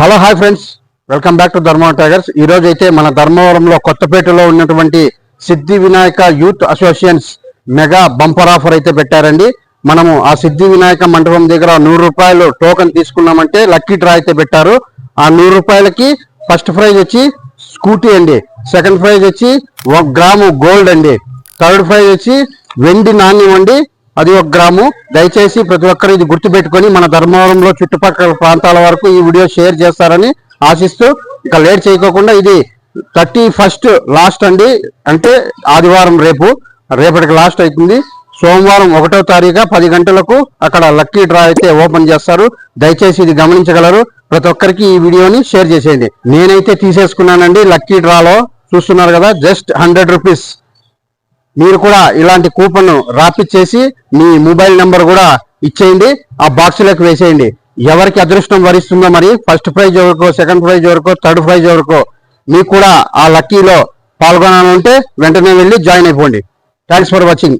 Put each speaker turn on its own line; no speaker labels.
Hello hi friends. Welcome back to Dharmavaram tigers. ఈ రోజు అయితే మన ధర్మవరంలో కొత్తపేటలో ఉన్నటువంటి Siddhi Vinayaka youth associations mega bumper offer అయితే పెట్టారండి. మనము ఆ సిద్ధి వినాయక మండపం దగ్గర నూరు రూపాయలు టోకెన్ తీసుకున్నామంటే లక్కీ డ్రా అయితే పెట్టారు. ఆ నూరు రూపాయలకి ఫస్ట్ ప్రైజ్ వచ్చి స్కూటీ అండి. సెకండ్ ప్రైజ్ వచ్చి ఒక గ్రాము గోల్డ్ అండి. థర్డ్ ప్రైజ్ వచ్చి వెండి నాణ్యం అండి. అది ఒక గ్రాము. దయచేసి ప్రతి ఒక్కరు ఇది గుర్తుపెట్టుకొని మన ధర్మవరంలో చుట్టుపక్కల ప్రాంతాల వరకు ఈ వీడియో షేర్ చేస్తారని ఆశిస్తూ ఇక లేట్ చేయకోకుండా ఇది థర్టీ ఫస్ట్ లాస్ట్ అండి. అంటే ఆదివారం రేపు. రేపటికి లాస్ట్ అవుతుంది. సోమవారం ఒకటో తారీఖు పది గంటలకు అక్కడ లక్కీ డ్రా అయితే ఓపెన్ చేస్తారు. దయచేసి ఇది గమనించగలరు. ప్రతి ఒక్కరికి ఈ వీడియోని షేర్ చేసేయండి. నేనైతే తీసేసుకున్నానండి లక్కీ డ్రాలో. చూస్తున్నారు కదా జస్ట్ హండ్రెడ్ రూపీస్. మీరు కూడా ఇలాంటి కూపన్ రాపిచ్చేసి మీ మొబైల్ నెంబర్ కూడా ఇచ్చేయండి. ఆ బాక్స్లోకి వేసేయండి. ఎవరికి అదృష్టం వరిస్తుందో మరి ఫస్ట్ ప్రైజ్ ఎవరికో సెకండ్ ప్రైజ్ ఎవరికో థర్డ్ ప్రైజ్ ఎవరికో మీకు కూడా ఆ లక్కీలో పాల్గొనాలంటే వెంటనే వెళ్ళి జాయిన్ అయిపోండి. Thanks for watching